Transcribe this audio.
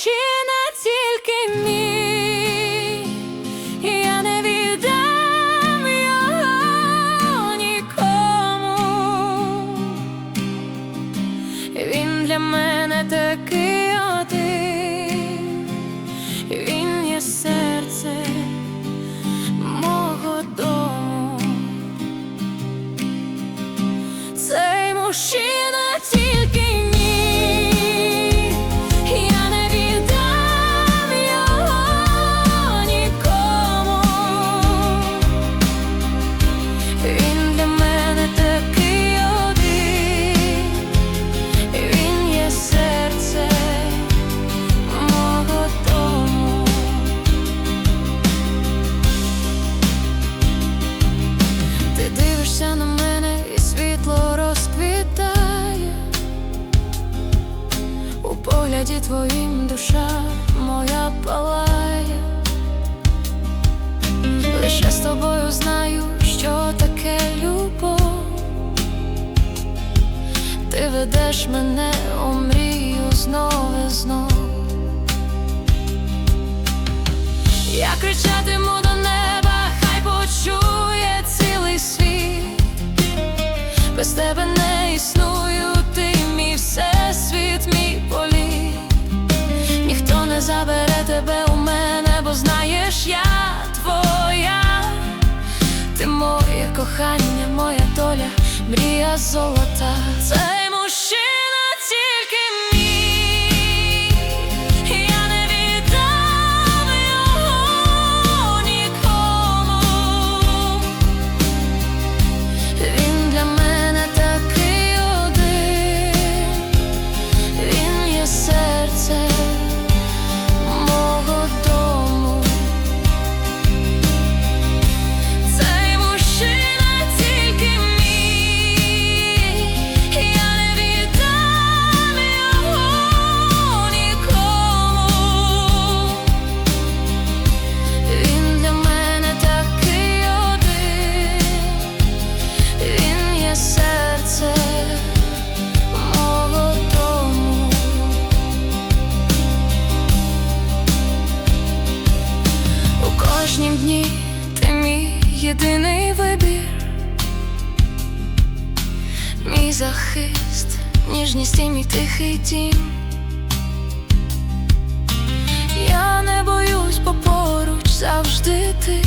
причина тільки мій. Погляді твоїм душа моя палає. Лише з тобою знаю, що таке любов. Ти ведеш мене у мрію знов і знов. Я кричатиму до неба, хай почує цілий світ. Без тебе не існую, забере тебе у мене, бо знаєш, я твоя. Ти моє кохання, моя доля, мрія золота. Цей У дні ти мій єдиний вибір, мій захист, ніжність і мій тихий дім. Я не боюсь, бо поруч завжди ти,